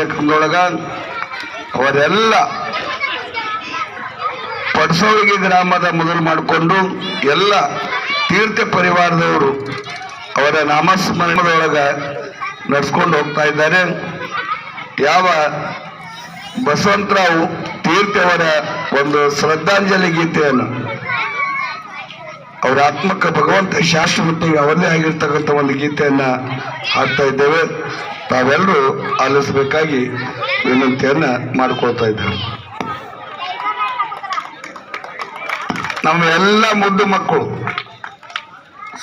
ಕಾರ್ಯಕ್ರಮದೊಳಗ ಅವರೆಲ್ಲ ಪಡ್ಸೋಳಿಗೆ ಗ್ರಾಮದ ಮೊದಲು ಮಾಡಿಕೊಂಡು ಎಲ್ಲ ತೀರ್ಥ ಪರಿವಾರದವರು ಅವರ ನಾಮಸ್ಮರಣದೊಳಗ ನಡ್ಸ್ಕೊಂಡು ಹೋಗ್ತಾ ಇದ್ದಾರೆ. ಯಾವ ಬಸವಂತರಾವ್ ತೀರ್ಥವರ ಒಂದು ಶ್ರದ್ಧಾಂಜಲಿ ಗೀತೆಯನ್ನು ಅವರ ಆತ್ಮಕ ಭಗವಂತ ಶಾಶ್ವತ ಅವನ್ನೇ ಆಗಿರ್ತಕ್ಕಂಥ ಒಂದು ಗೀತೆಯನ್ನ ಹಾಡ್ತಾ ಇದ್ದೇವೆ. ತಾವೆಲ್ಲರೂ ಆಲಿಸಬೇಕಾಗಿ ವಿನಂತಿಯನ್ನ ಮಾಡ್ಕೊಳ್ತಾ ಇದ್ದೇವೆ. ನಮ್ಮ ಎಲ್ಲ ಮುದ್ದು ಮಕ್ಕಳು,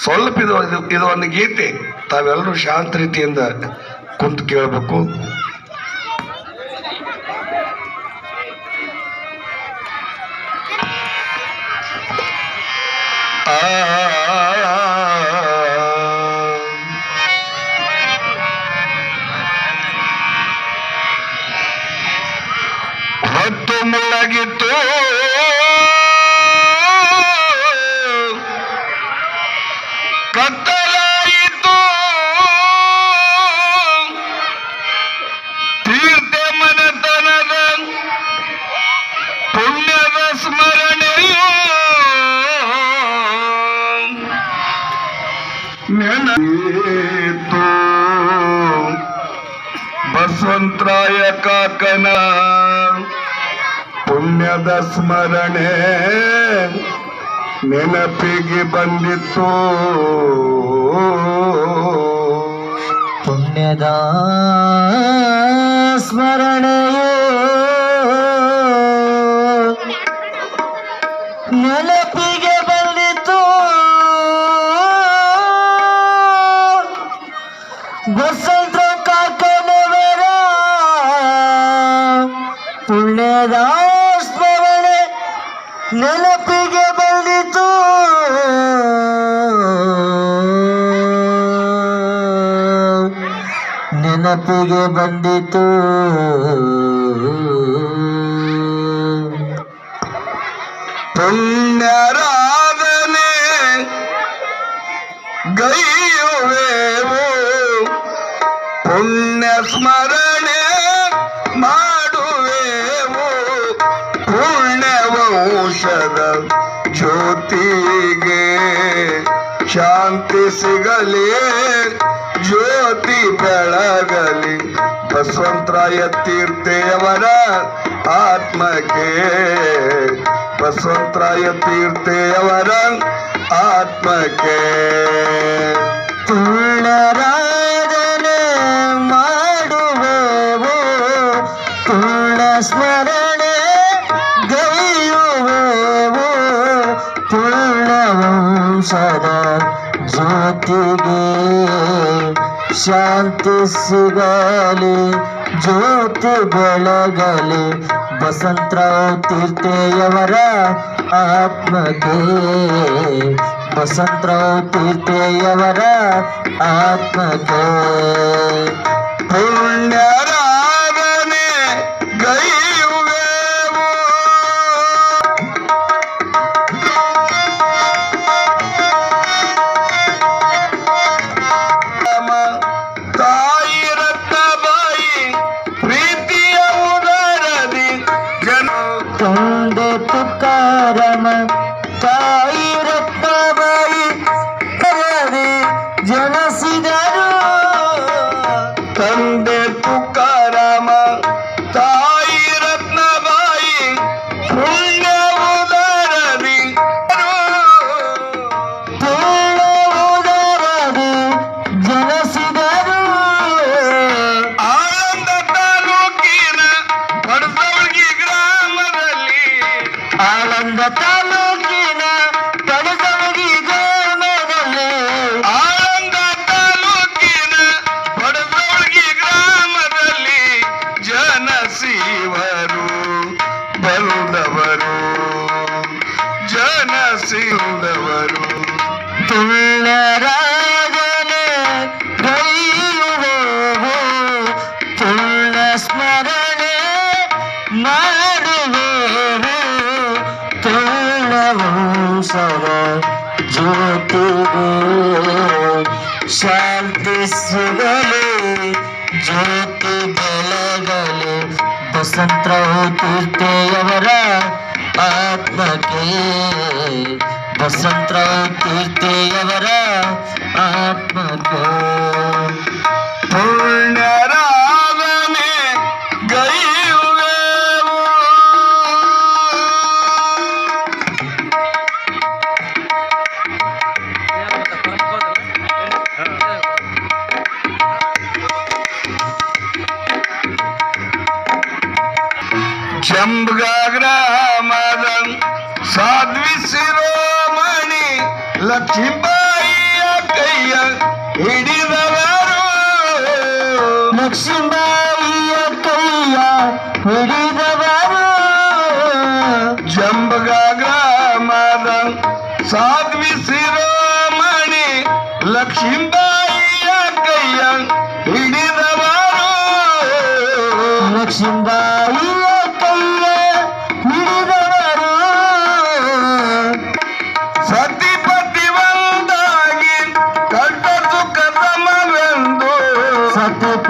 ಸ್ವಲ್ಪ ಇದು- ಇದು ಒಂದು ಗೀತೆ ತಾವೆಲ್ಲರೂ ಶಾಂತ ರೀತಿಯಿಂದ ಕುಂತು ಕೇಳಬೇಕು. ಆ ಹೊತ್ತು ಬಸವಂತರಾಯ ಕಾಕನ ಪುಣ್ಯದ ಸ್ಮರಣೆ ನೆನಪಿಗೆ ಬಂದಿತ್ತು. ಪುಣ್ಯದ ಸ್ಮರಣೆಯು ನೆನಪಿಗೆ ಬಂದಿತು ಪುಣ್ಯರಾಧನೆ ಗೈಯುವೆವು ಪುಣ್ಯ ಸ್ಮರಣೆ ಮಾಡುವೆವು ಪುಣ್ಯವಂಶದ ಜ್ಯೋತಿಗೆ ಶಾಂತಿ ಸಿಗಲಿ ಜ್ಯೋತಿ ಬೆಳಗಲಿ ಬಸವಂತರಾಯ ತೀರ್ಥೆಯವರ ಆತ್ಮಕ್ಕೆ. ಬಸವಂತರಾಯ ತೀರ್ಥೆಯವರ ಆತ್ಮಕ್ಕೆ. ಪುಣ್ಯರಾಧನೆ ಮಾಡುವೆವು? ಪುಣ್ಯ ಸ್ಮರಣೆ ಗೈಯುವೆವು ಪುಣ್ಯವಂಶದ ಜ್ಯೋತಿಗೆ ಶಾಂತಿ ಸಿಗಲಿ ಜ್ಯೋತಿ ಬೆಳಗಲಿ ಬಸಂತರಾವ್ ತೀರ್ಥೆಯವರ ಆತ್ಮಕ್ಕೆ. ಬಸಂತರಾವ್ ತೀರ್ಥೆಯವರ ಆತ್ಮಕ್ಕೆ. ಪುಣ್ಯರಾಧನೆ ತಂದೆ ಪುಣ್ಯವಂಶದ ಜ್ಯೋತಿಗೆ ಶಾಂತಿ ಸಿಗಲಿ ಜ್ಯೋತಿ ಬೆಳಗಲಿ ಬಸಂತರಾವ್ ತೀರ್ಥೆಯವರ ಆತ್ಮಕ್ಕೆ ಬಸಂತರಾವ್ ತೀರ್ಥೆಯವರ ಆತ್ಮಕ್ಕೆ ಪುಣ್ಯರಾಧನೆ சிம்பாரிய கையால் விடுதவரும் லட்சுமாரிய கையால் விடுதவரும் ஜம்பகாக மாதம் சாத்வி சிரோமணி லட்சுமி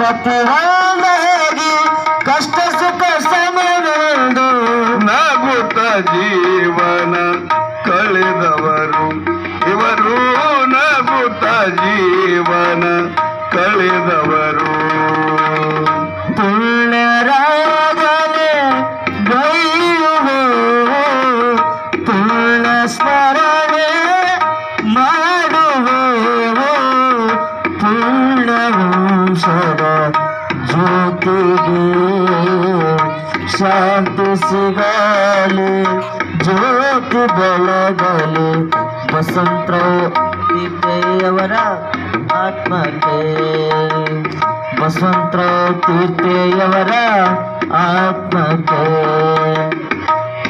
কত ಪುಣ್ಯವಂಶದ ಜ್ಯೋತಿಗೆ ಶಾಂತಿ ಸಿಗಲಿ ಜ್ಯೋತಿ ಬೆಳಗಲಿ ವಸಂತರಾವ್ ತೀರ್ಥೆಯವರ ಆತ್ಮಕ್ಕೆ ವಸಂತರಾವ್ ತೀರ್ಥೆಯವರ ಆತ್ಮಕ್ಕೆ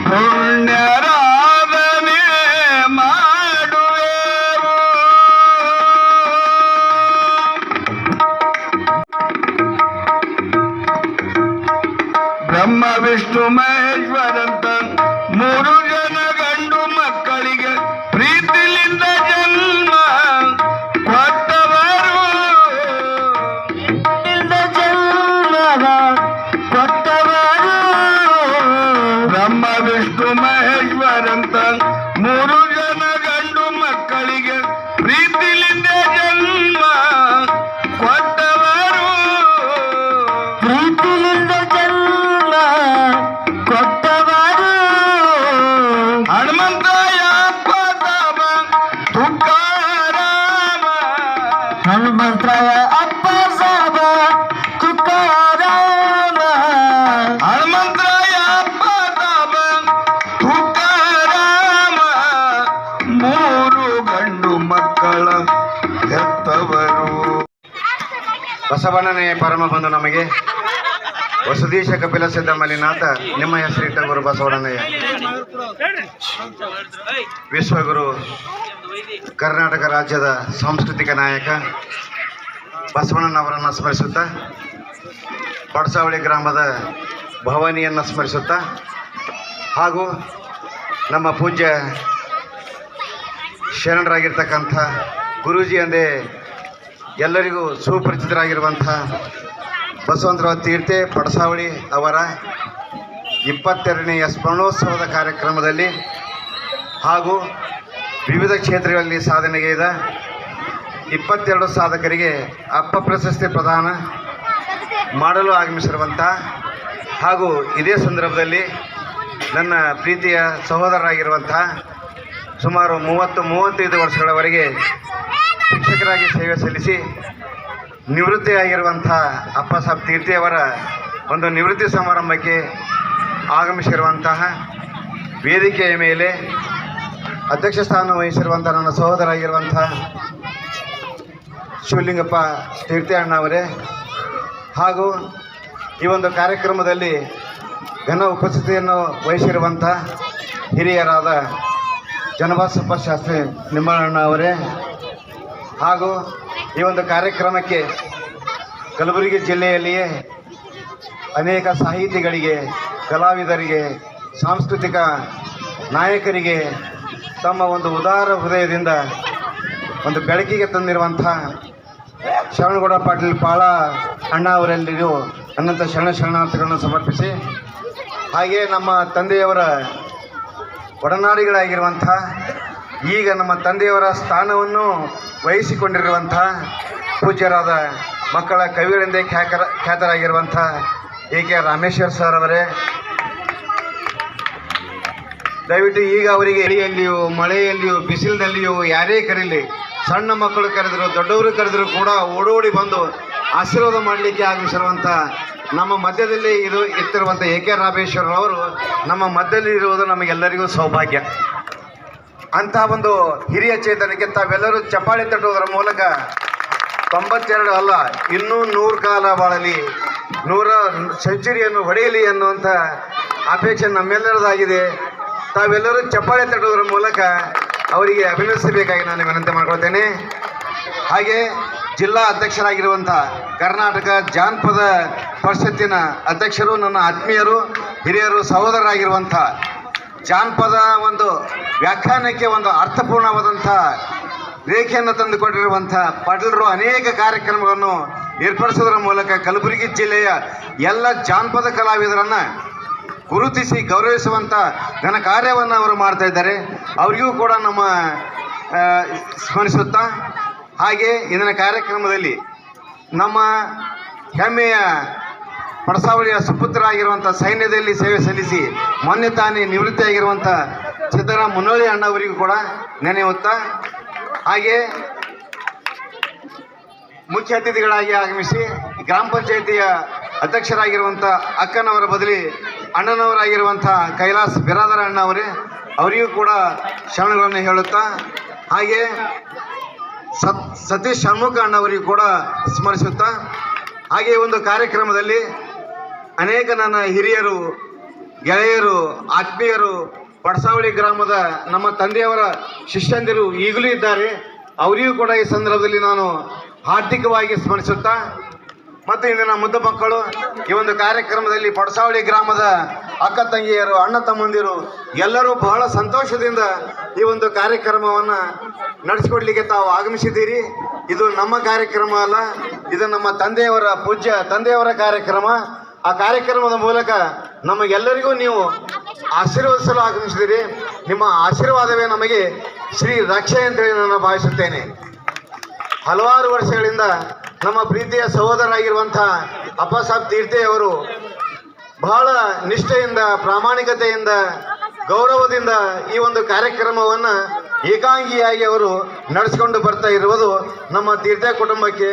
ಪುಣ್ಯರಾಧನೆ ಮಹೇಶ್ವರಂತ ಮೂರು ಜನ ಬಸವಣ್ಣನೇ ಪರಮ ಬಂದು ನಮಗೆ. ವಸುದೀಶ ಕಪಿಲ ಸಿದ್ಧ ಮಲಿನಾಥ ನಿಮ್ಮ ಹೆಸರಿಟ್ಟ ಗುರು ಬಸವಣ್ಣನಯ್ಯ. ವಿಶ್ವಗುರು, ಕರ್ನಾಟಕ ರಾಜ್ಯದ ಸಾಂಸ್ಕೃತಿಕ ನಾಯಕ ಬಸವಣ್ಣನವರನ್ನು ಸ್ಮರಿಸುತ್ತಾ ಪಡಸಾವಳಿ ಗ್ರಾಮದ ಭವಾನಿಯನ್ನು ಸ್ಮರಿಸುತ್ತಾ, ಹಾಗೂ ನಮ್ಮ ಪೂಜ್ಯ ಶರಣರಾಗಿರ್ತಕ್ಕಂಥ ಗುರೂಜಿ ಎಂದೇ ಎಲ್ಲರಿಗೂ ಸುಪರಿಚಿತರಾಗಿರುವಂಥ ಬಸವಂತರಾವ್ ತೀರ್ಥೆ ಪಡಸಾವಳಿ ಅವರ ಇಪ್ಪತ್ತೆರಡನೆಯ ಸ್ಮರಣೋತ್ಸವದ ಕಾರ್ಯಕ್ರಮದಲ್ಲಿ ಹಾಗೂ ವಿವಿಧ ಕ್ಷೇತ್ರಗಳಲ್ಲಿ ಸಾಧನೆಗೈದ ಇಪ್ಪತ್ತೆರಡು ಸಾಧಕರಿಗೆ ಅಪ್ಪ ಪ್ರಶಸ್ತಿ ಪ್ರದಾನ ಮಾಡಲು ಆಗಮಿಸಿರುವಂಥ ಹಾಗೂ ಇದೇ ಸಂದರ್ಭದಲ್ಲಿ ನನ್ನ ಪ್ರೀತಿಯ ಸಹೋದರರಾಗಿರುವಂಥ ಸುಮಾರು ಮೂವತ್ತು ಮೂವತ್ತೈದು ವರ್ಷಗಳವರೆಗೆ ಶಿಕ್ಷಕರಾಗಿ ಸೇವೆ ಸಲ್ಲಿಸಿ ನಿವೃತ್ತಿಯಾಗಿರುವಂಥ ಅಪ್ಪ ಸಾಬ್ ತೀರ್ಥಿಯವರ ಒಂದು ನಿವೃತ್ತಿ ಸಮಾರಂಭಕ್ಕೆ ಆಗಮಿಸಿರುವಂತಹ ವೇದಿಕೆಯ ಮೇಲೆ ಅಧ್ಯಕ್ಷ ಸ್ಥಾನ ವಹಿಸಿರುವಂಥ ನನ್ನ ಸಹೋದರಾಗಿರುವಂಥ ಶಿವಲಿಂಗಪ್ಪ ತೀರ್ಥಿ ಅಣ್ಣ ಅವರೇ ಹಾಗೂ ಈ ಒಂದು ಕಾರ್ಯಕ್ರಮದಲ್ಲಿ ಘನ ಉಪಸ್ಥಿತಿಯನ್ನು ವಹಿಸಿರುವಂಥ ಹಿರಿಯರಾದ ಜನಬಾಸಪ್ಪ ಶಾಸ್ತ್ರಿ ನಿಮ್ಮಣ್ಣ ಅವರೇ ಹಾಗೂ ಈ ಒಂದು ಕಾರ್ಯಕ್ರಮಕ್ಕೆ ಕಲಬುರಗಿ ಜಿಲ್ಲೆಯಲ್ಲಿಯೇ ಅನೇಕ ಸಾಹಿತಿಗಳಿಗೆ, ಕಲಾವಿದರಿಗೆ, ಸಾಂಸ್ಕೃತಿಕ ನಾಯಕರಿಗೆ ತಮ್ಮ ಒಂದು ಉದಾರ ಹೃದಯದಿಂದ ಒಂದು ಬೆಳಕಿಗೆ ತಂದಿರುವಂಥ ಶರಣಗೌಡ ಪಾಟೀಲ್ ಪಾಳ ಅಣ್ಣ ಅವರೆಲ್ಲರಿಗೂ ಅನಂತ ಶರಣ ಶರಣಾರ್ಥಗಳನ್ನು ಸಮರ್ಪಿಸಿ, ಹಾಗೆಯೇ ನಮ್ಮ ತಂದೆಯವರ ಒಡನಾಡಿಗಳಾಗಿರುವಂಥ ಈಗ ನಮ್ಮ ತಂದೆಯವರ ಸ್ಥಾನವನ್ನು ವಹಿಸಿಕೊಂಡಿರುವಂಥ ಪೂಜ್ಯರಾದ ಮಕ್ಕಳ ಕವಿಗಳೆಂದೇ ಖ್ಯಾತರ ಖ್ಯಾತರಾಗಿರುವಂಥ ಎ ಕೆ ರಾಮೇಶ್ವರ್ ಸರ್ ಅವರೇ. ದಯವಿಟ್ಟು ಈಗ ಅವರಿಗೆ ಎಳಿಯಲ್ಲಿಯೂ, ಮಳೆಯಲ್ಲಿಯೂ, ಬಿಸಿಲಿನಲ್ಲಿಯೂ ಯಾರೇ ಕರೀಲಿ, ಸಣ್ಣ ಮಕ್ಕಳು ಕರೆದರು, ದೊಡ್ಡವರು ಕರೆದರೂ ಕೂಡ ಓಡೋಡಿ ಬಂದು ಆಶೀರ್ವಾದ ಮಾಡಲಿಕ್ಕೆ ಆಗಮಿಸಿರುವಂಥ ನಮ್ಮ ಮಧ್ಯದಲ್ಲಿ ಇರು, ಇರ್ತಿರುವಂಥ ಎ ಕೆ ರಾಮೇಶ್ವರ್ ಅವರು ನಮ್ಮ ಮಧ್ಯದಲ್ಲಿ ಇರುವುದು ನಮಗೆಲ್ಲರಿಗೂ ಸೌಭಾಗ್ಯ. ಅಂತಹ ಒಂದು ಹಿರಿಯ ಚೇತನಕ್ಕೆ ತಾವೆಲ್ಲರೂ ಚಪ್ಪಾಳೆ ತಟ್ಟುವುದರ ಮೂಲಕ ತೊಂಬತ್ತೆರಡು ಅಲ್ಲ, ಇನ್ನೂ ನೂರು ಕಾಲ ಬಾಳಲಿ, ನೂರ ಸೆಂಚುರಿಯನ್ನು ಹೊಡೆಯಲಿ ಅನ್ನುವಂಥ ಅಪೇಕ್ಷೆ ನಮ್ಮೆಲ್ಲರದಾಗಿದೆ. ತಾವೆಲ್ಲರೂ ಚಪ್ಪಾಳೆ ತಟ್ಟುವುದರ ಮೂಲಕ ಅವರಿಗೆ ಅಭಿನಂದಿಸಬೇಕಾಗಿ ನಾನು ವಿನಂತಿ ಮಾಡ್ಕೊಳ್ತೇನೆ. ಹಾಗೆ ಜಿಲ್ಲಾ ಅಧ್ಯಕ್ಷರಾಗಿರುವಂಥ ಕರ್ನಾಟಕ ಜಾನಪದ ಪರಿಷತ್ತಿನ ಅಧ್ಯಕ್ಷರು, ನನ್ನ ಆತ್ಮೀಯರು, ಹಿರಿಯರು, ಸಹೋದರರಾಗಿರುವಂಥ ಜಾನಪದ ಒಂದು ವ್ಯಾಖ್ಯಾನಕ್ಕೆ ಒಂದು ಅರ್ಥಪೂರ್ಣವಾದಂಥ ರೇಖೆಯನ್ನು ತಂದುಕೊಂಡಿರುವಂಥ ಪಾಟೀಲರು ಅನೇಕ ಕಾರ್ಯಕ್ರಮಗಳನ್ನು ಏರ್ಪಡಿಸೋದ್ರ ಮೂಲಕ ಕಲಬುರಗಿ ಜಿಲ್ಲೆಯ ಎಲ್ಲ ಜಾನಪದ ಕಲಾವಿದರನ್ನು ಗುರುತಿಸಿ ಗೌರವಿಸುವಂಥ ಘನ ಕಾರ್ಯವನ್ನು ಅವರು ಮಾಡ್ತಾ ಇದ್ದಾರೆ. ಅವರಿಗೂ ಕೂಡ ನಮ್ಮ ಸ್ಮರಿಸುತ್ತಾ, ಹಾಗೆ ಇಂದಿನ ಕಾರ್ಯಕ್ರಮದಲ್ಲಿ ನಮ್ಮ ಹೆಮ್ಮೆಯ ಪಡಸಾವಳಿಯ ಸುಪುತ್ರರಾಗಿರುವಂಥ ಸೈನ್ಯದಲ್ಲಿ ಸೇವೆ ಸಲ್ಲಿಸಿ ಮೊನ್ನೆ ತಾನೇ ನಿವೃತ್ತಿಯಾಗಿರುವಂಥ ಸಿದ್ದರಾಮ್ ಮುನ್ನೋಳಿ ಅಣ್ಣವರಿಗೂ ಕೂಡ ನೆನೆಯುತ್ತಾ ಹಾಗೆ ಮುಖ್ಯ ಅತಿಥಿಗಳಾಗಿ ಆಗಮಿಸಿ ಗ್ರಾಮ ಪಂಚಾಯಿತಿಯ ಅಧ್ಯಕ್ಷರಾಗಿರುವಂಥ ಅಕ್ಕನವರ ಬದಲಿ ಅಣ್ಣನವರಾಗಿರುವಂಥ ಕೈಲಾಸ್ ಬಿರಾದರ ಅಣ್ಣ ಅವರೇ ಅವರಿಗೂ ಕೂಡ ಶರಣಗಳನ್ನು ಹೇಳುತ್ತಾ. ಹಾಗೆ ಸತ್ ಸತೀಶ್ ಷಣ್ಮುಖ ಅಣ್ಣವರಿಗೂ ಕೂಡ ಸ್ಮರಿಸುತ್ತಾ. ಹಾಗೆ ಒಂದು ಕಾರ್ಯಕ್ರಮದಲ್ಲಿ ಅನೇಕ ನನ್ನ ಹಿರಿಯರು, ಗೆಳೆಯರು, ಆತ್ಮೀಯರು, ಪಡಸಾವಳಿ ಗ್ರಾಮದ ನಮ್ಮ ತಂದೆಯವರ ಶಿಷ್ಯಂದಿರು ಈಗಲೂ ಇದ್ದಾರೆ. ಅವರಿಗೂ ಕೂಡ ಈ ಸಂದರ್ಭದಲ್ಲಿ ನಾನು ಹಾರ್ದಿಕವಾಗಿ ಸ್ಮರಿಸುತ್ತಾ, ಮತ್ತು ಇಂದಿನ ಮುದ್ದು ಮಕ್ಕಳು, ಈ ಒಂದು ಕಾರ್ಯಕ್ರಮದಲ್ಲಿ ಪಡಸಾವಳಿ ಗ್ರಾಮದ ಅಕ್ಕ ತಂಗಿಯರು, ಅಣ್ಣ ತಮ್ಮಂದಿರು, ಎಲ್ಲರೂ ಬಹಳ ಸಂತೋಷದಿಂದ ಈ ಒಂದು ಕಾರ್ಯಕ್ರಮವನ್ನು ನಡೆಸಿಕೊಡ್ಲಿಕ್ಕೆ ತಾವು ಆಗಮಿಸಿದ್ದೀರಿ. ಇದು ನಮ್ಮ ಕಾರ್ಯಕ್ರಮ ಅಲ್ಲ, ಇದು ನಮ್ಮ ತಂದೆಯವರ ಪೂಜ್ಯ, ತಂದೆಯವರ ಕಾರ್ಯಕ್ರಮ. ಆ ಕಾರ್ಯಕ್ರಮದ ಮೂಲಕ ನಮಗೆಲ್ಲರಿಗೂ ನೀವು ಆಶೀರ್ವದಿಸಲು ಆಗಮಿಸಿದಿರಿ. ನಿಮ್ಮ ಆಶೀರ್ವಾದವೇ ನಮಗೆ ಶ್ರೀ ರಕ್ಷೆ ಅಂತೇಳಿ ನಾನು ಭಾವಿಸುತ್ತೇನೆ. ಹಲವಾರು ವರ್ಷಗಳಿಂದ ನಮ್ಮ ಪ್ರೀತಿಯ ಸಹೋದರರಾಗಿರುವಂಥ ಅಪ್ಪಸಾಬ್ ಸಾಬ್ ಅವರು ಬಹಳ ನಿಷ್ಠೆಯಿಂದ, ಪ್ರಾಮಾಣಿಕತೆಯಿಂದ, ಗೌರವದಿಂದ ಈ ಒಂದು ಕಾರ್ಯಕ್ರಮವನ್ನು ಏಕಾಂಗಿಯಾಗಿ ಅವರು ನಡೆಸಿಕೊಂಡು ಬರ್ತಾ ಇರುವುದು ನಮ್ಮ ತೀರ್ಥ ಕುಟುಂಬಕ್ಕೆ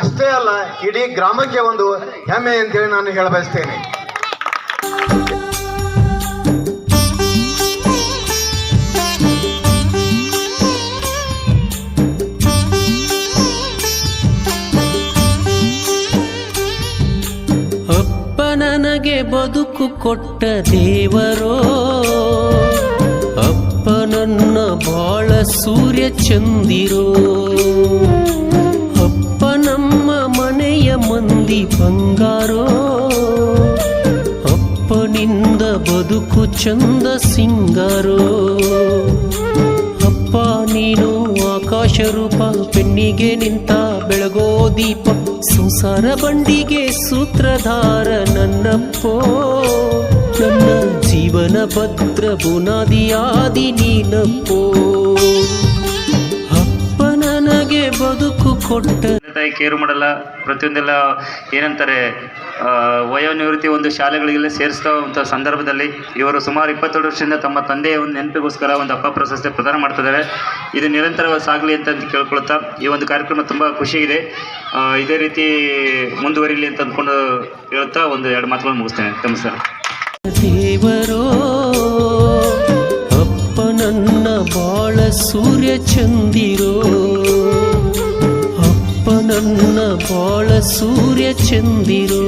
ಅಷ್ಟೇ ಅಲ್ಲ, ಇಡೀ ಗ್ರಾಮಕ್ಕೆ ಒಂದು ಹೆಮ್ಮೆ ಅಂತೇಳಿ ನಾನು ಹೇಳ ಬಯಸ್ತೇನೆ ಅಪ್ಪ ನನಗೆ ಬದುಕು ಕೊಟ್ಟ ದೇವರೋ, ಅಪ್ಪ ನನ್ನ ಬಾಳ ಸೂರ್ಯ ಚಂದಿರೋ. ಮಂದಿ ಬಂಗಾರೋ? ಅಪ್ಪನಿಂದ ಬದುಕು ಚಂದ ಸಿಂಗಾರೋ? ಅಪ್ಪ, ನೀನು ಆಕಾಶ ರೂಪ ಪೆಣ್ಣಿಗೆ ನಿಂತ ಬೆಳಗೋ ದೀಪ, ಸಂಸಾರ ಬಂಡಿಗೆ ಸೂತ್ರಧಾರ ನನ್ನಪ್ಪೋ. ನನ್ನ ಜೀವನ ಭದ್ರ ಬುನಾದಿಯಾದಿ ನೀನಪ್ಪೋ. ಅಪ್ಪ ನನಗೆ ಬದುಕು ಕೊಟ್ಟ ತಾಯಿ ಕೇರು ಮಾಡಲ್ಲ, ಪ್ರತಿಯೊಂದೆಲ್ಲ ಏನಂತಾರೆ ವಯೋ ವಯೋನಿವೃತ್ತಿ ಒಂದು ಶಾಲೆಗಳಿಗೆಲ್ಲ ಸೇರಿಸುವಂಥ ಸಂದರ್ಭದಲ್ಲಿ ಇವರು ಸುಮಾರು ಇಪ್ಪತ್ತೆರಡು ವರ್ಷದಿಂದ ತಮ್ಮ ತಂದೆಯ ಒಂದು ನೆನಪಿಗೋಸ್ಕರ ಒಂದು ಅಪ್ಪ ಪ್ರಶಸ್ತಿ ಪ್ರದಾನ ಮಾಡ್ತಿದ್ದಾರೆ. ಇದು ನಿರಂತರವಾಗಿ ಸಾಗಲಿ ಅಂತ ಅಂತ ಕೇಳ್ಕೊಳ್ತಾ ಈ ಒಂದು ಕಾರ್ಯಕ್ರಮ ತುಂಬ ಖುಷಿಯಿದೆ ಇದೇ ರೀತಿ ಮುಂದುವರಿಲಿ ಅಂತ ಅಂದ್ಕೊಂಡು ಹೇಳ್ತಾ ಒಂದು ಎರಡು ಮಾತುಗಳನ್ನು ಮುಗಿಸ್ತೇನೆ. ನಮಸ್ಕಾರ. ದೇವರೋ, ಅಪ್ಪ ನನ್ನ ಬಾಳ ಸೂರ್ಯ ಚಂದಿರೋ ನನ್ನ ಬಾಳ ಸೂರ್ಯ ಚಂದಿರೋ.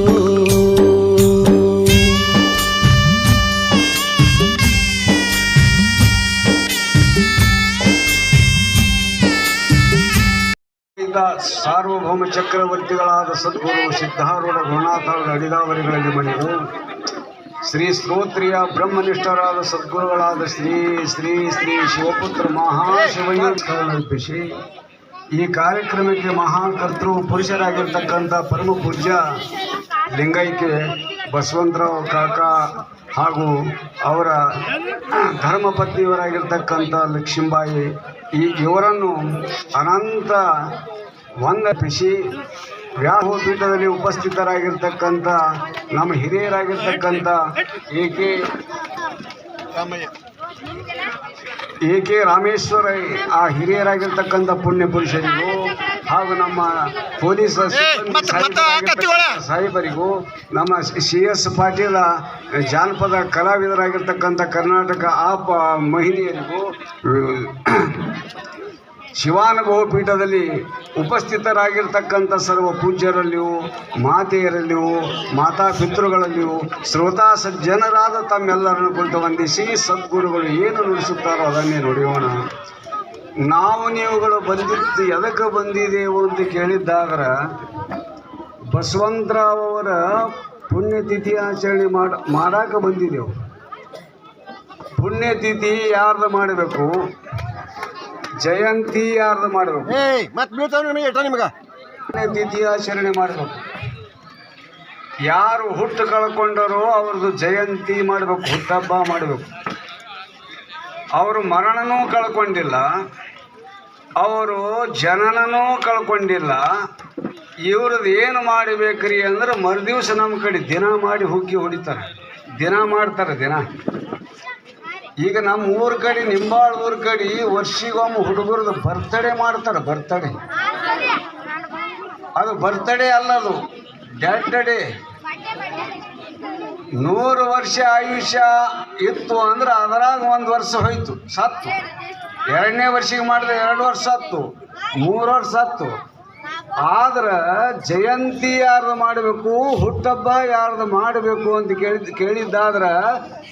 ಸಾರ್ವಭೌಮ ಚಕ್ರವರ್ತಿಗಳಾದ ಸದ್ಗುರು ಸಿದ್ಧಾರೂಢ ಗುರುನಾಥರ ಅಡಿದಾವರಿಗಳಲ್ಲಿ ಮಣಿದು ಶ್ರೀ ಸ್ತೋತ್ರಿಯ ಬ್ರಹ್ಮನಿಷ್ಠರಾದ ಸದ್ಗುರುಗಳಾದ ಶ್ರೀ ಶ್ರೀ ಶ್ರೀ ಶಿವಪುತ್ರ ಮಹಾಶಿವಯ್ಯ ಕಲ್ಪಿಸಿ ಈ ಕಾರ್ಯಕ್ರಮಕ್ಕೆ ಮಹಾಕರ್ತೃ ಪುರುಷರಾಗಿರ್ತಕ್ಕಂಥ ಪರಮ ಪೂಜ್ಯ ಲಿಂಗೈಕ್ಯ ಬಸವಂತರಾವ್ ಕಾಕ ಹಾಗೂ ಅವರ ಧರ್ಮಪತ್ನಿಯವರಾಗಿರ್ತಕ್ಕಂಥ ಲಕ್ಷ್ಮೀಬಾಯಿ, ಈ ಇವರನ್ನು ಅನಂತ ವಂದಿಸಿ ವ್ಯಾಸಪೀಠದಲ್ಲಿ ಉಪಸ್ಥಿತರಾಗಿರ್ತಕ್ಕಂಥ ನಮ್ಮ ಹಿರಿಯರಾಗಿರ್ತಕ್ಕಂಥ A K A K Rameshwara ಆ ಹಿರಿಯರಾಗಿರ್ತಕ್ಕಂಥ ಪುಣ್ಯ ಪುರುಷರಿಗೂ ಹಾಗೂ ನಮ್ಮ ಪೊಲೀಸ್ ಸಾಹೇಬರಿಗೂ ನಮ್ಮ ಸಿ ಎಸ್ ಪಾಟೀಲ ಜಾನಪದ ಕಲಾವಿದರಾಗಿರ್ತಕ್ಕಂಥ ಕರ್ನಾಟಕ ಆ ಮಹಿಳೆಯರಿಗೂ ಶಿವಾನುಭವ ಪೀಠದಲ್ಲಿ ಉಪಸ್ಥಿತರಾಗಿರ್ತಕ್ಕಂಥ ಸರ್ವ ಪೂಜ್ಯರಲ್ಲಿಯೂ, ಮಾತೆಯರಲ್ಲಿಯೂ, ಮಾತಾ ಪಿತೃಗಳಲ್ಲಿಯೂ, ಶ್ರೋತಾ ಸಜ್ಜನರಾದ ತಮ್ಮೆಲ್ಲರನ್ನು ಕುರಿತು ವಂದಿಸಿ ಸದ್ಗುರುಗಳು ಏನು ನುಡಿಸುತ್ತಾರೋ ಅದನ್ನೇ ನುಡಿಯೋಣ. ನಾವು ನೀವುಗಳು ಬಂದಿದ್ದು ಎದಕ್ಕೆ ಬಂದಿದ್ದೇವು ಅಂತ ಕೇಳಿದ್ದಾದ್ರೆ ಬಸವಂತರಾವ್ ಅವರ ಪುಣ್ಯತಿಥಿ ಆಚರಣೆ ಮಾಡ ಮಾಡಕ್ಕೆ ಬಂದಿದ್ದೆವು. ಪುಣ್ಯತಿಥಿ ಯಾರ್ದು ಮಾಡಬೇಕು? ಜಯಂತಿ ಯಾರ್ದು ಮಾಡಬೇಕು? ತಿಥಿ ಆಚರಣೆ ಮಾಡಬೇಕು. ಯಾರು ಹುಟ್ಟು ಕಳ್ಕೊಂಡರೋ ಅವ್ರದ್ದು ಜಯಂತಿ ಮಾಡಬೇಕು ಹುಟ್ಟಬ್ಬ ಮಾಡಬೇಕು. ಅವರು ಮರಣನೂ ಕಳ್ಕೊಂಡಿಲ್ಲ ಅವರು ಜನನೂ ಕಳ್ಕೊಂಡಿಲ್ಲ. ಇವ್ರದ್ದು ಏನು ಮಾಡಬೇಕ್ರಿ ಅಂದ್ರೆ ಮರುದಿವ್ಸ ನಮ್ಮ ಕಡೆ ದಿನ ಮಾಡಿ ಹುಗ್ಗಿ ಹೊಡಿತಾರೆ. ದಿನ ಮಾಡ್ತಾರೆ ದಿನ. ಈಗ ನಮ್ಮ ಊರ ಕಡೆ, ನಿಂಬಾಳ ಊರ ಕಡೆ ವರ್ಷಿಗೊಮ್ಮೆ ಹುಡುಗರದು ಬರ್ತಡೇ ಮಾಡ್ತಾರೆ ಬರ್ತಡೇ ಅದು ಬರ್ತಡೇ ಅಲ್ಲ ಅದು ಡೆಡ್ ಡೇ ನೂರು ವರ್ಷ ಆಯುಷ್ಯ ಇತ್ತು ಅಂದ್ರೆ ಅದರಾಗ ಒಂದು ವರ್ಷ ಹೋಯ್ತು, ಸತ್ತು. ಎರಡನೇ ವರ್ಷಿಗೆ ಮಾಡಿದ್ರೆ ಎರಡು ವರ್ಷ ಸತ್ತು, ಮೂರು ವರ್ಷ ಸತ್ತು. ಆದ್ರೆ ಜಯಂತಿ ಯಾರ್ದು ಮಾಡಬೇಕು, ಹುಟ್ಟಬ್ಬ ಯಾರ್ದು ಮಾಡಬೇಕು ಅಂತ ಕೇಳಿದ್ ಕೇಳಿದ್ದಾದ್ರೆ,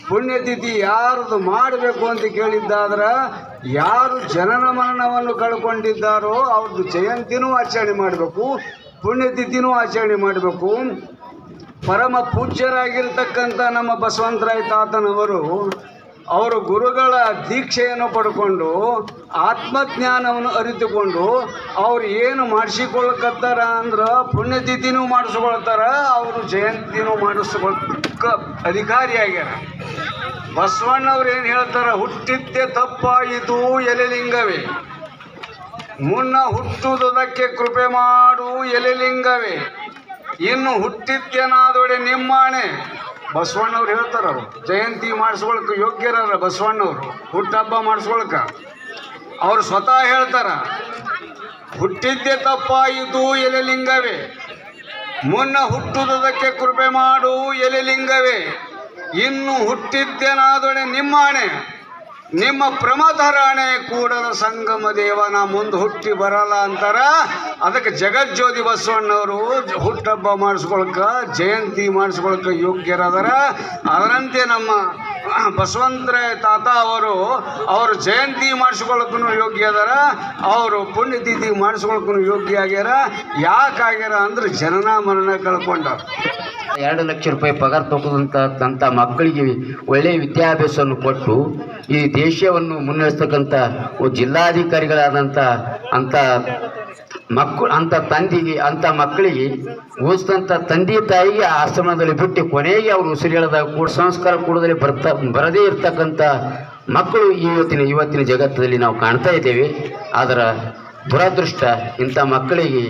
ಪುಣ್ಯತಿಥಿ ಯಾರ್ದು ಮಾಡಬೇಕು ಅಂತ ಕೇಳಿದ್ದಾದ್ರೆ, ಯಾರು ಜನನ ಮರಣವನ್ನು ಕಳ್ಕೊಂಡಿದ್ದಾರೋ ಅವ್ರದ್ದು ಜಯಂತಿನೂ ಆಚರಣೆ ಮಾಡಬೇಕು, ಪುಣ್ಯತಿಥಿನೂ ಆಚರಣೆ ಮಾಡಬೇಕು. ಪರಮ ಪೂಜ್ಯರಾಗಿರ್ತಕ್ಕಂಥ ನಮ್ಮ ಬಸವಂತರಾಯ ತಾತನವರು ಅವರು ಗುರುಗಳ ದೀಕ್ಷೆಯನ್ನು ಪಡ್ಕೊಂಡು ಆತ್ಮಜ್ಞಾನವನ್ನು ಅರಿತುಕೊಂಡು ಅವ್ರು ಏನು ಮಾಡಿಸಿಕೊಳ್ಕತ್ತಾರ ಅಂದ್ರೆ ಪುಣ್ಯತಿಥಿನೂ ಮಾಡಿಸ್ಕೊಳ್ತಾರ, ಅವರು ಜಯಂತಿನೂ ಮಾಡಿಸ್ಕೊಳ್ಕ ಅಧಿಕಾರಿಯಾಗ್ಯಾರ ಬಸವಣ್ಣವ್ರು ಏನು ಹೇಳ್ತಾರ, ಹುಟ್ಟಿದ್ದೆ ತಪ್ಪಾಯಿತು ಎಲೆಲಿಂಗವೇ. ಮುನ್ನ ಹುಟ್ಟುವುದಕ್ಕೆ ಕೃಪೆ ಮಾಡು ಎಲೆಲಿಂಗವೇ. ಇನ್ನು ಹುಟ್ಟಿದ್ದೆನಾದೊಡೆ ನಿಮ್ಮಾಣೆ. ಬಸವಣ್ಣವ್ರು ಹೇಳ್ತಾರ ಅವ್ರು, ಜಯಂತಿ ಮಾಡಿಸ್ಕೊಳಕ್ ಯೋಗ್ಯರ ಬಸವಣ್ಣವ್ರು ಹುಟ್ಟಹಬ್ಬ ಮಾಡಿಸ್ಕೊಳಕ. ಅವ್ರು ಸ್ವತಃ ಹೇಳ್ತಾರ, ಹುಟ್ಟಿದ್ದೆ ತಪ್ಪಾಯಿತು ಎಲೆಲಿಂಗವೇ. ಮುನ್ನ ಹುಟ್ಟುವುದಕ್ಕೆ ಕೃಪೆ ಮಾಡು ಎಲೆಲಿಂಗವೇ. ಇನ್ನು ಹುಟ್ಟಿದ್ದೇನಾದೊಡೆ ನಿಮ್ಮಾಣೆ. ನಿಮ್ಮ ಪ್ರಮಧರಾಣೆ ಕೂಡಲ ಸಂಗಮ ದೇವನ ಮುಂದೆ ಹುಟ್ಟಿ ಬರಲ್ಲ ಅಂತಾರ. ಅದಕ್ಕೆ ಜಗಜ್ಯೋತಿ ಬಸವಣ್ಣವರು ಹುಟ್ಟಬ್ಬ ಮಾಡಿಸ್ಕೊಳಕ, ಜಯಂತಿ ಮಾಡಿಸ್ಕೊಳಕ ಯೋಗ್ಯರಾದರ. ಅದರಂತೆ ನಮ್ಮ ಬಸವಂತರಾಯ ತಾತ ಅವರು ಅವರು ಜಯಂತಿ ಮಾಡಿಸ್ಕೊಳಕ್ಕೂ ಯೋಗ್ಯ ಅದಾರ ಅವರು ಪುಣ್ಯತಿಥಿ ಮಾಡಿಸ್ಕೊಳಕ್ಕೂ ಯೋಗ್ಯ ಆಗ್ಯಾರ ಯಾಕಾಗ್ಯಾರ ಅಂದ್ರೆ ಜನನ ಮರಣ ಕಳ್ಕೊಂಡವ್ರು. ಎರಡು ಲಕ್ಷ ರೂಪಾಯಿ ಪಗಾರ ತಗೊಂಡಂಥ ಮಕ್ಕಳಿಗೆ ಒಳ್ಳೆಯ ವಿದ್ಯಾಭ್ಯಾಸವನ್ನು ಕೊಟ್ಟು ಈ ದೇಶವನ್ನು ಮುನ್ನಡೆಸ್ತಕ್ಕಂಥ ಜಿಲ್ಲಾಧಿಕಾರಿಗಳಾದಂಥ ಅಂಥ ಮಕ್ಕಳು ಅಂತ ತಂದೆಗೆ, ಅಂಥ ಮಕ್ಕಳಿಗೆ ಓದಿಸಿದಂಥ ತಂದೆ ತಾಯಿಗೆ ಆಶ್ರಮದಲ್ಲಿ ಬಿಟ್ಟು ಕೊನೆಗೆ ಅವರು ಉಸಿರೇಳದ ಕೂಡ ಸಂಸ್ಕಾರ ಕೂಡದಲ್ಲಿ ಬರ್ತಾ, ಬರದೇ ಇರ್ತಕ್ಕಂಥ ಮಕ್ಕಳು ಇವತ್ತಿನ ಇವತ್ತಿನ ಜಗತ್ತಿನಲ್ಲಿ ನಾವು ಕಾಣ್ತಾ ಇದ್ದೇವೆ. ಅದರ ದುರದೃಷ್ಟ ಇಂಥ ಮಕ್ಕಳಿಗೆ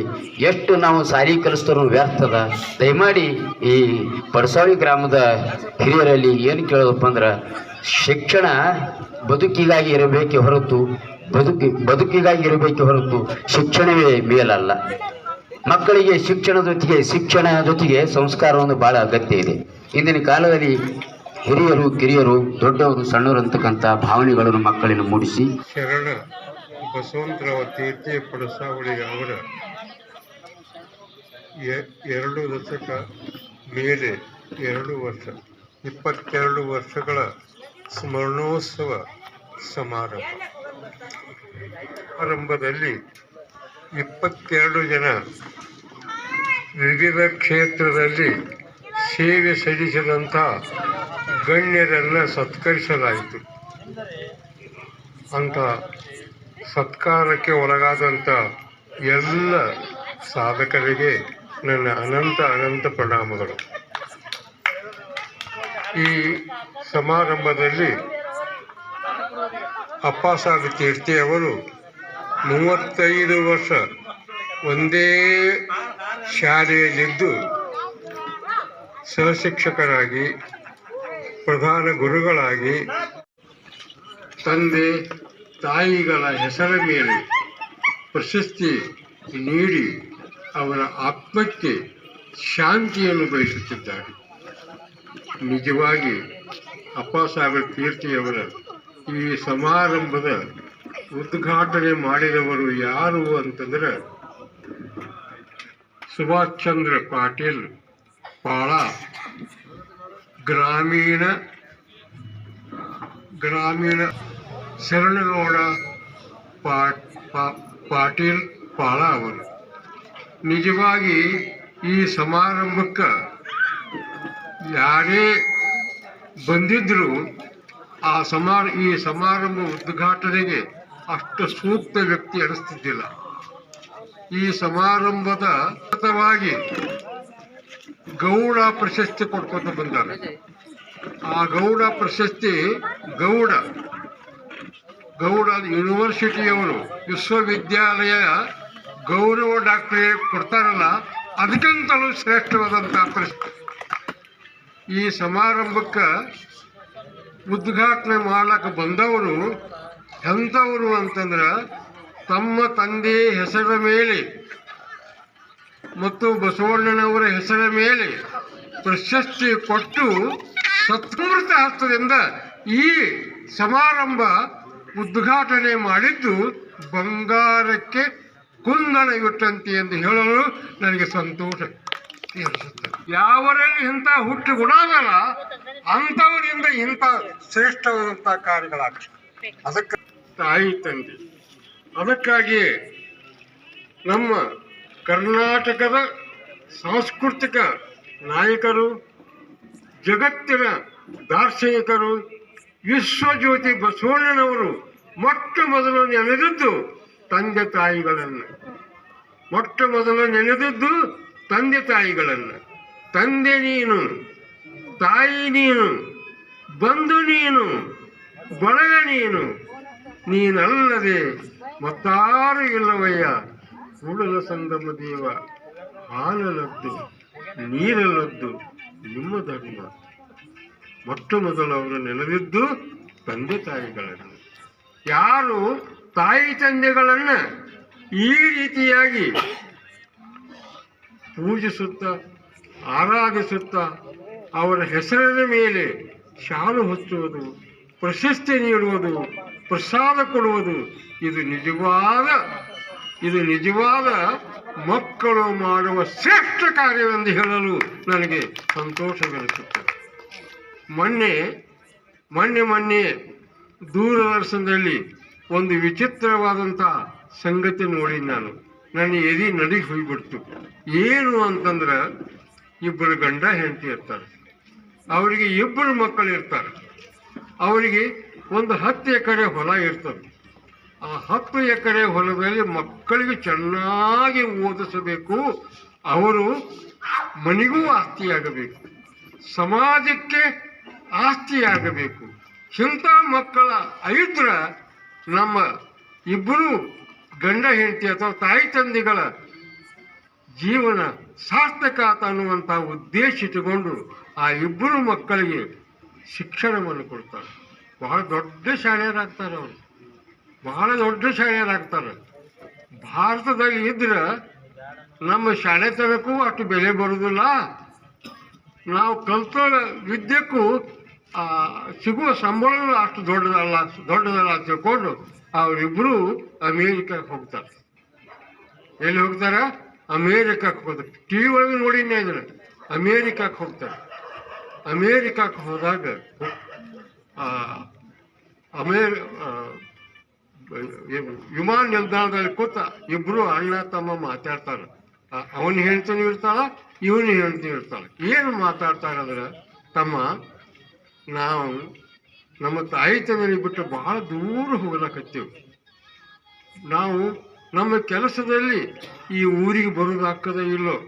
ಎಷ್ಟು ನಾವು ಸಾರಿ ಕಲಿಸ್ತರು ವ್ಯರ್ಥದ? ದಯಮಾಡಿ ಈ ಪಡಸಾವಿ ಗ್ರಾಮದ ಹಿರಿಯರಲ್ಲಿ ಏನು ಕೇಳೋದಪ್ಪ ಅಂದ್ರೆ, ಶಿಕ್ಷಣ ಬದುಕಿಗಾಗಿ ಇರಬೇಕೆ ಹೊರತು, ಬದುಕಿ, ಬದುಕಿಗಾಗಿ ಇರಬೇಕೆ ಹೊರತು ಶಿಕ್ಷಣವೇ ಮೇಲಲ್ಲ. ಮಕ್ಕಳಿಗೆ ಶಿಕ್ಷಣ ಜೊತೆಗೆ ಶಿಕ್ಷಣ ಜೊತೆಗೆ ಸಂಸ್ಕಾರವನ್ನು ಬಹಳ ಅಗತ್ಯ ಇದೆ. ಇಂದಿನ ಕಾಲದಲ್ಲಿ ಹಿರಿಯರು, ಕಿರಿಯರು, ದೊಡ್ಡವರು, ಸಣ್ಣವರು ಅಂತಕ್ಕಂಥ ಭಾವನೆಗಳನ್ನು ಮಕ್ಕಳನ್ನು ಮೂಡಿಸಿ. ಬಸವಂತರಾವ ತೀರ್ಥಿ ಪಡಸಾವಳಿ ಅವರ ಎರಡು ದಶಕ ಮೇಲೆ ಎರಡು ವರ್ಷ, ಇಪ್ಪತ್ತೆರಡು ವರ್ಷಗಳ ಸ್ಮರಣೋತ್ಸವ ಸಮಾರಂಭ. ಆರಂಭದಲ್ಲಿ ಇಪ್ಪತ್ತೆರಡು ಜನ ವಿವಿಧ ಕ್ಷೇತ್ರದಲ್ಲಿ ಸೇವೆ ಸಲ್ಲಿಸಿದಂಥ ಗಣ್ಯರನ್ನು ಸತ್ಕರಿಸಲಾಯಿತು. ಅಂತ ಸತ್ಕಾರಕ್ಕೆ ಒಳಗಾದಂಥ ಎಲ್ಲ ಸಾಧಕರಿಗೆ ನನ್ನ ಅನಂತ ಅನಂತ ಪ್ರಣಾಮಗಳು. ಈ ಸಮಾರಂಭದಲ್ಲಿ ಅಪ್ಪಾಸಾಬ್ ತೀರ್ಥಿ ಅವರು ಮೂವತ್ತೈದು ವರ್ಷ ಒಂದೇ ಶಾಲೆಯಲ್ಲಿದ್ದು ಸಹಶಿಕ್ಷಕರಾಗಿ, ಪ್ರಧಾನ ಗುರುಗಳಾಗಿ, ತಂದೆ ತಾಯಿಗಳ ಹೆಸರ ಮೇಲೆ ಪ್ರಶಸ್ತಿ ನೀಡಿ ಅವರ ಆತ್ಮಕ್ಕೆ ಶಾಂತಿಯನ್ನು ಬಯಸುತ್ತಿದ್ದಾರೆ. ನಿಜವಾಗಿ ಅಪ್ಪಾಸಾಹೇಬ ಕೀರ್ತಿಯವರ ಈ ಸಮಾರಂಭದ ಉದ್ಘಾಟನೆ ಮಾಡಿದವರು ಯಾರು ಅಂತಂದ್ರೆ ಸುಭಾಷ್ ಚಂದ್ರ ಪಾಟೀಲ್ ಪಾಳ ಗ್ರಾಮೀಣ ಗ್ರಾಮೀಣ ಶರಣಗೌಡ ಪಾಟೀಲ್ ಪಾಳ ಅವರು ನಿಜವಾಗಿ ಈ ಸಮಾರಂಭಕ್ಕೆ ಯಾರೇ ಬಂದಿದ್ರು ಆ ಸಮಾರ, ಈ ಸಮಾರಂಭ ಉದ್ಘಾಟನೆಗೆ ಅಷ್ಟು ಸೂಕ್ತ ವ್ಯಕ್ತಿ ಅನಿಸ್ತಿದ್ದಿಲ್ಲ ಈ ಸಮಾರಂಭದ ಸತತವಾಗಿ ಗೌಡ ಪ್ರಶಸ್ತಿ ಕೊಡ್ಕೊಂಡು ಬಂದಾರೆ ಆ ಗೌಡ ಪ್ರಶಸ್ತಿ ಗೌಡ ಗೌಡ ಯೂನಿವರ್ಸಿಟಿಯವರು ವಿಶ್ವವಿದ್ಯಾಲಯ ಗೌರವ ಡಾಕ್ಟರೇಟ್ ಕೊಡ್ತಾರಲ್ಲ, ಅದಕ್ಕಿಂತಲೂ ಶ್ರೇಷ್ಠವಾದಂಥ ಪ್ರಶ್ನೆ ಈ ಸಮಾರಂಭಕ್ಕೆ ಉದ್ಘಾಟನೆ ಮಾಡಕ್ಕೆ ಬಂದವರು ಎಂಥವರು ಅಂತಂದ್ರೆ ತಮ್ಮ ತಂದೆ ಹೆಸರ ಮೇಲೆ ಮತ್ತು ಬಸವಣ್ಣನವರ ಹೆಸರ ಮೇಲೆ ಪ್ರಶಸ್ತಿ ಕೊಟ್ಟು ಸತ್ಮೃತ ಹಸ್ತದಿಂದ ಈ ಸಮಾರಂಭ ಉದ್ಘಾಟನೆ ಮಾಡಿದ್ದು ಬಂಗಾರಕ್ಕೆ ಕುಂದಣ ಇಟ್ಟಂತೆ ಎಂದು ಹೇಳಲು ನನಗೆ ಸಂತೋಷ ಯಾವರಲ್ಲಿ ಇಂಥ ಹುಟ್ಟು ಗುಣ ಆಗಲ್ಲ ಅಂಥವರಿಂದ ಇಂಥ ಶ್ರೇಷ್ಠವಾದಂಥ ಕಾರ್ಯಗಳಾಗ ಅದಕ್ಕೆ ತಾಯಿ ತಂದೆ ಅದಕ್ಕಾಗಿ ನಮ್ಮ ಕರ್ನಾಟಕದ ಸಾಂಸ್ಕೃತಿಕ ನಾಯಕರು, ಜಗತ್ತಿನ ದಾರ್ಶನಿಕರು ವಿಶ್ವಜ್ಯೋತಿ ಬಸವಣ್ಣನವರು ಮೊಟ್ಟ ಮೊದಲು ನೆನೆದದ್ದು ತಂದೆ ತಾಯಿಗಳನ್ನು. ಮೊಟ್ಟ ಮೊದಲು ನೆನೆದದ್ದು ತಂದೆ ತಾಯಿಗಳನ್ನು. ತಂದೆ ನೀನು, ತಾಯಿ ನೀನು, ಬಂಧು ನೀನು, ಬಳಗ ನೀನು. ನೀನಲ್ಲದೆ ಮತ್ತಾರು ಇಲ್ಲವಯ್ಯ. ಕೂಡಲ ಸಂಗಮ ದೇವ ಹಾಲಲದ್ದು ನೀರಲದ್ದು ನಿಮ್ಮ ಧರ್ಮ. ಮೊಟ್ಟ ಮೊದಲು ಅವರು ನೆನೆದಿದ್ದು ತಂದೆ ತಾಯಿಗಳನ್ನು. ಯಾರು ತಾಯಿ ತಂದೆಗಳನ್ನು ಈ ರೀತಿಯಾಗಿ ಪೂಜಿಸುತ್ತಾ, ಆರಾಧಿಸುತ್ತಾ, ಅವರ ಹೆಸರಿನ ಮೇಲೆ ಶಾಲು ಹೊಚ್ಚುವುದು ಪ್ರಶಸ್ತಿ ನೀಡುವುದು, ಪ್ರಸಾದ ಕೊಡುವುದು, ಇದು ನಿಜವಾದ ಇದು ನಿಜವಾದ ಮಕ್ಕಳು ಮಾಡುವ ಶ್ರೇಷ್ಠ ಕಾರ್ಯವೆಂದು ಹೇಳಲು ನನಗೆ ಸಂತೋಷವೆನಿಸುತ್ತದೆ. ಮೊನ್ನೆ ಮೊನ್ನೆ ಮೊನ್ನೆ ದೂರದರ್ಶನದಲ್ಲಿ ಒಂದು ವಿಚಿತ್ರವಾದಂಥ ಸಂಗತಿ ನೋಡಿ ನಾನು. ನನ್ನ ಎದಿ ನಡಿಗೆ ಹೋಗಿಬಿಡ್ತು. ಏನು ಅಂತಂದ್ರೆ, ಇಬ್ಬರು ಗಂಡ ಹೆಂಡತಿ ಇರ್ತಾರೆ. ಅವರಿಗೆ ಇಬ್ಬರು ಮಕ್ಕಳು ಇರ್ತಾರೆ. ಅವರಿಗೆ ಒಂದು ಹತ್ತು ಎಕರೆ ಹೊಲ ಇರ್ತದೆ. ಆ ಹತ್ತು ಎಕರೆ ಹೊಲದಲ್ಲಿ ಮಕ್ಕಳಿಗೆ ಚೆನ್ನಾಗಿ ಓದಿಸಬೇಕು. ಅವರು ಮನೆಗೂ ಆಸ್ತಿಯಾಗಬೇಕು. ಸಮಾಜಕ್ಕೆ ಆಸ್ತಿಯಾಗಬೇಕು. ಇಂಥ ಮಕ್ಕಳ ಐದ್ರ ನಮ್ಮ ಇಬ್ಬರು ಗಂಡ ಹೆಂಡತಿ ಅಥವಾ ತಾಯಿ ತಂದೆಗಳ ಜೀವನ ಸಾರ್ಥಕ ಅನ್ನುವಂಥ ಉದ್ದೇಶ ಇಟ್ಟುಕೊಂಡು ಆ ಇಬ್ಬರು ಮಕ್ಕಳಿಗೆ ಶಿಕ್ಷಣವನ್ನು ಕೊಡ್ತಾರೆ. ಬಹಳ ದೊಡ್ಡ ಶಾಣೆಯರಾಗ್ತಾರೆ ಅವರು. ಬಹಳ ದೊಡ್ಡ ಶಾಣೆಯರಾಗ್ತಾರೆ. ಭಾರತದಲ್ಲಿ ಇದ್ರೆ ನಮ್ಮ ಶಾಣೆತನಕ್ಕೂ ಅಷ್ಟು ಬೆಲೆ ಬರುವುದಿಲ್ಲ ನಾವು ಕಲ್ತ ವಿದ್ಯೆಕ್ಕೂ ಸಿಗುವ ಸಂಬಳವೂ ಅಷ್ಟು ದೊಡ್ಡದಲ್ಲ ದೊಡ್ಡದಲ್ಲ ತಿಳ್ಕೊಂಡು ಅವರಿಬ್ಬರು ಅಮೇರಿಕಕ್ಕೆ ಹೋಗ್ತಾರೆ. ಎಲ್ಲಿ ಹೋಗ್ತಾರೆ? ಅಮೇರಿಕಕ್ಕೆ ಹೋಗ್ತಾರೆ. ಟಿ ವಿ ಒಳಗೆ ನೋಡಿದ್ದೆ ಇದನ್ನು ಅಮೇರಿಕಕ್ಕೆ ಹೋಗ್ತಾರೆ. ಅಮೇರಿಕಕ್ಕೆ ಹೋದಾಗ ಆ, ಅಮೇರಿ ಆ, ವಿಮಾನ ನಿಲ್ದಾಣದಲ್ಲಿ ಕೂತ ಇಬ್ಬರು ಅಣ್ಣ ತಮ್ಮ ಮಾತಾಡ್ತಾರೆ. ಅವನು ಹೇಳ್ತಾನೆ ಇರ್ತಾಳ ಇವನು ಹೇಳ್ತಾನೆ ಇರ್ತಾಳೆ. ಏನು ಮಾತಾಡ್ತಾರೆ ಅಂದ್ರೆ ತಮ್ಮ ನಾವು ನಮ್ಮ ತಾಯಿ ತಂದೆని ಬಿಟ್ಟು ಬಹಳ ದೂರ ಹೋಗಲಾಕತ್ತೇವೆ. ನಾವು ನಮ್ಮ ಕೆಲಸದಲ್ಲಿ ಈ ಊರಿಗೆ ಬರೋದು ಹಾಕದ ಇಲ್ಲೋ?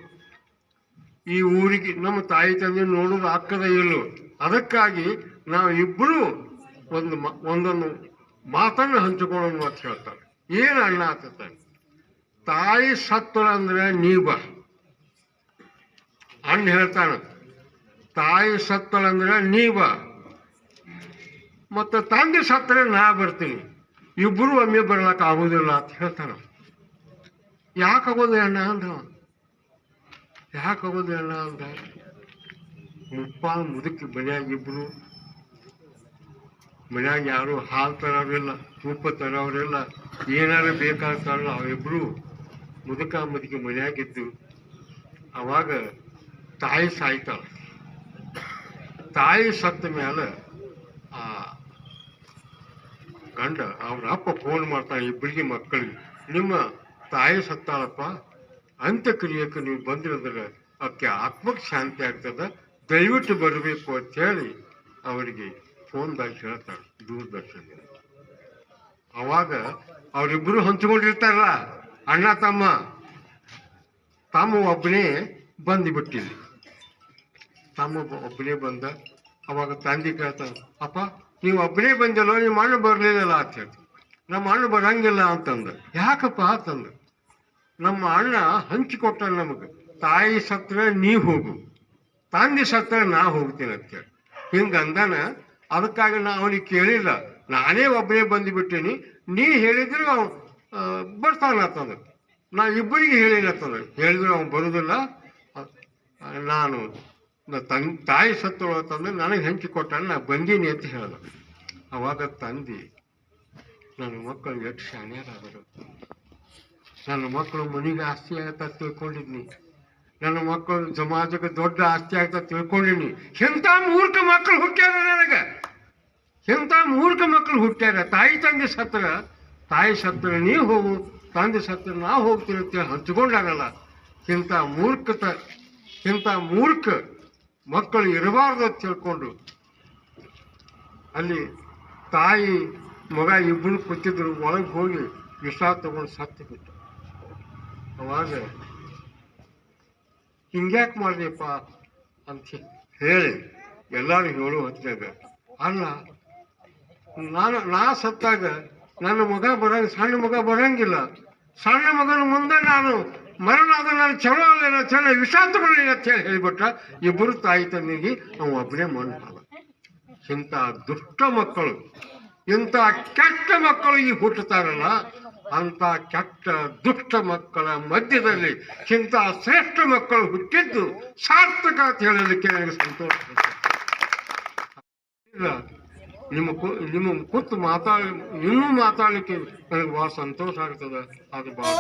ಈ ಊರಿಗೆ ನಮ್ಮ ತಾಯಿ ತಂದೆ ನೋಡೋದು ಹಾಕದ ಇಲ್ಲೋ? ಅದಕ್ಕಾಗಿ ನಾವು ಇಬ್ಬರು ಒಂದು ಮ- ಒಂದೊಂದು ಮಾತನ್ನು ಹಂಚಿಕೊಳ್ಳೋಣ ಅಂತ ಹೇಳ್ತಾರೆ. ಏನು ಅಣ್ಣ ಆಗ್ತದೆ ತಾಯಿ ಸತ್ತಳ ಅಂದ್ರೆ ನೀ ಬಾ. ಅಣ್ಣ ಹೇಳ್ತಾನ, ತಾಯಿ ಸತ್ತಳಂದ್ರೆ ನೀ ಬಾ. ಮತ್ತು ತಂದೆ ಸತ್ತರೆ ನಾ ಬರ್ತೀನಿ. ಇಬ್ಬರು ಒಮ್ಮೆ ಬರ್ಲಕ್ಕೆ ಆಗೋದಿಲ್ಲ ಅಂತ ಹೇಳ್ತಾನ. ಯಾಕೆ ಆಗೋದಿಲ್ಲ ಅಂದ. ಯಾಕೆ ಆಗೋದಿಲ್ಲ ಅಂದ. ಮುಪ್ಪ ಮುದುಕಿ ಮನ್ಯಾಗ ಇಬ್ಬರು ಮನ್ಯಾಗ ಯಾರು ಹಾಲು ತರೋರಿಲ್ಲ, ತುಪ್ಪ ತರೋರಿಲ್ಲ, ಏನಾರು ಬೇಕಾಗ್ತಾರಲ್ಲ ಅವಿಬ್ರು ಮುದುಕ ಮುದುಕಿ ಮನೆಯಾಗಿದ್ದು ಅವಾಗ ತಾಯಿ ಸಾಯ್ತಾಳ. ತಾಯಿ ಸತ್ತ ಮೇಲೆ ಆ ಗಂಡ, ಅವ್ರ ಅಪ್ಪ ಫೋನ್ ಮಾಡ್ತಾನೆ ಇಬ್ಬರಿಗೆ ಮಕ್ಕಳಿಗೆ. ನಿಮ್ಮ ತಾಯಿ ಸತ್ತಾಳಪ್ಪ? ಅಂತ್ಯಕ್ರಿಯಕ್ಕೆ ನೀವು ಬಂದಿರೋದ್ರೆ ಅದಕ್ಕೆ ಆತ್ಮಕ್ಕೆ ಶಾಂತಿ ಆಗ್ತದ? ದಯವಿಟ್ಟು ಬರಬೇಕು ಅಂತ ಹೇಳಿ ಅವರಿಗೆ ಫೋನ್ದಾಗ ಹೇಳ್ತಾಳೆ ದೂರದರ್ಶನ ಅವಾಗ ಅವರಿಬ್ಬರು ಹಂಚ್ಕೊಂಡಿರ್ತಾರಲ್ಲ ಅಣ್ಣ, ತಮ್ಮ. ತಮ್ಮ ಒಬ್ಬನೇ ಬಂದುಬಿಟ್ಟಿಲ್ಲ ತಮ್ಮ ಒಬ್ಬ- ಒಬ್ಬನೇ ಬಂದ. ಅವಾಗ ತಂದೆ ಕೇಳ್ತಾನೆ, ಅಪ್ಪ ನೀವು ಒಬ್ಬನೇ ಬಂದಿಲ್ಲ ನಿಮ್ಮ ಅಣ್ಣ ಬರಲಿಲ್ಲ ಅಂತ ಹೇಳಿ. ನಮ್ಮ ಅಣ್ಣ ಬರಂಗಿಲ್ಲ ಅಂತಂದ. ಯಾಕಪ್ಪ ಅಂತಂದ. ನಮ್ಮ ಅಣ್ಣ ಹಂಚಿಕೊಟ್ಟ ನಮಗೆ. ತಾಯಿ ಸತ್ರ ನೀ ಹೋಗು. ತಂದೆ ಸತ್ರ ನಾ ಹೋಗ್ತೀನಿ ಅಂತೇಳಿ ಹಿಂಗೆ ಅಂದಾನ ಅದಕ್ಕಾಗಿ ನಾ ಅವನಿಗೆ ಕೇಳಿಲ್ಲ. ನಾನೇ ಒಬ್ಬನೇ ಬಂದುಬಿಟ್ಟೀನಿ. ನೀ ಹೇಳಿದ್ರು ಅವ ಬರ್ತಾನ ಅಂತಂದ. ನಾ ಇಬ್ಬರಿಗೆ ಹೇಳಿಲ್ಲ ಅಂತಂದ. ಹೇಳಿದ್ರು ಅವ್ನು ಬರುದಿಲ್ಲ. ನಾನು ತನ್ ತಾಯಿ ಸತ್ತಳು ಅಂತಂದ್ರೆ ನನಗೆ ಹಂಚಿಕೊಟ್ಟ ನಾ ಬಂದೀನಿ ಅಂತ ಹೇಳ್ದ. ಅವಾಗ ತಂದೆ, ನನ್ನ ಮಕ್ಕಳು ಎಷ್ಟು ಶಾಣ್ಯರಾದರು. ನನ್ನ ಮಕ್ಕಳು ಮನೆಗೆ ಆಸ್ತಿ ಆಗತ್ತ ತಿಳ್ಕೊಂಡಿದ್ನಿ. ನನ್ನ ಮಕ್ಕಳು ಸಮಾಜಕ್ಕೆ ದೊಡ್ಡ ಆಸ್ತಿ ಆಗ್ತಾ ತಿಳ್ಕೊಂಡಿನಿ ಎಂಥ ಮೂರ್ಖ ಮಕ್ಕಳು ಹುಟ್ಟ್ಯಾರ ನನಗೆ? ಎಂಥ ಮೂರ್ಖ ಮಕ್ಕಳು ಹುಟ್ಟ್ಯಾರ ತಾಯಿ ತಂದೆ ಸತ್ರ, ತಾಯಿ ಸತ್ರ ನೀ ಹೋಗು, ತಂದೆ ಸತ್ರ ನಾ ಹೋಗ್ತೀನಿ ಅಂತೇಳಿ ಹಂಚ್ಕೊಂಡಾಗಲ್ಲ ಇಂಥ ಮೂರ್ಖತ ಇಂಥ ಮೂರ್ಖ. ಮಕ್ಕಳು ಇರಬಾರ್ದು ಅಂತ ತಿಳ್ಕೊಂಡು ಅಲ್ಲಿ ತಾಯಿ, ಮಗ ಇಬ್ಬರು ಕೂತಿದ್ರು, ಒಳಗೆ ಹೋಗಿ ವಿಷ ತಗೊಂಡು ಸತ್ತು ಬಿಟ್ಟು ಅವಾಗ ಹಿಂಗ್ಯಾಕೆ ಮಾಡಿದೆಪ್ಪ ಅಂತ ಹೇಳಿ ಎಲ್ಲರೂ ಹೇಳು ಹೊತ್ತಿನಾಗ ಅಲ್ಲ ನಾನು, ನಾ ಸತ್ತಾಗ ನನ್ನ ಮಗ ಬರಂಗ, ಸಣ್ಣ ಮಗ ಬರಂಗಿಲ್ಲ. ಸಣ್ಣ ಮಗನ ಮುಂದೆ ನಾನು ಮರಣ ಆದ ನಾನು ಚಲೋ ಅಲ್ಲ ಚಲೋ ವಿಶ್ರಾಂತಿ ತಗೊಳ್ಳಿ ಅಂತ ಹೇಳಿ ಹೇಳಿಬಿಟ್ಟ ಇಬ್ಬರು ತಾಯಿ ತಂದಿಗೆ ನಾವು ಒಬ್ಬನೇ ಮಣ್ಣು ಇಂಥ ದುಷ್ಟ ಮಕ್ಕಳು, ಇಂಥ ಕೆಟ್ಟ ಮಕ್ಕಳು ಈ ಹುಟ್ಟುತ್ತಾರಲ್ಲ ಅಂತ ಕೆಟ್ಟ ದುಷ್ಟ ಮಕ್ಕಳ ಮಧ್ಯದಲ್ಲಿ ಇಂಥ ಶ್ರೇಷ್ಠ ಮಕ್ಕಳು ಹುಟ್ಟಿದ್ದು ಸಾರ್ಥಕ ಅಂತ ಹೇಳಲಿಕ್ಕೆ ನನಗೆ ಸಂತೋಷ ನಿಮ್ಮ ನಿಮ್ಮ ಕೂತು ಮಾತಾಡಿ, ಇನ್ನೂ ಮಾತಾಡಲಿಕ್ಕೆ ನನಗೆ ಬಹಳ ಸಂತೋಷ ಆಗ್ತದೆ. ಅದು ಬಹಳ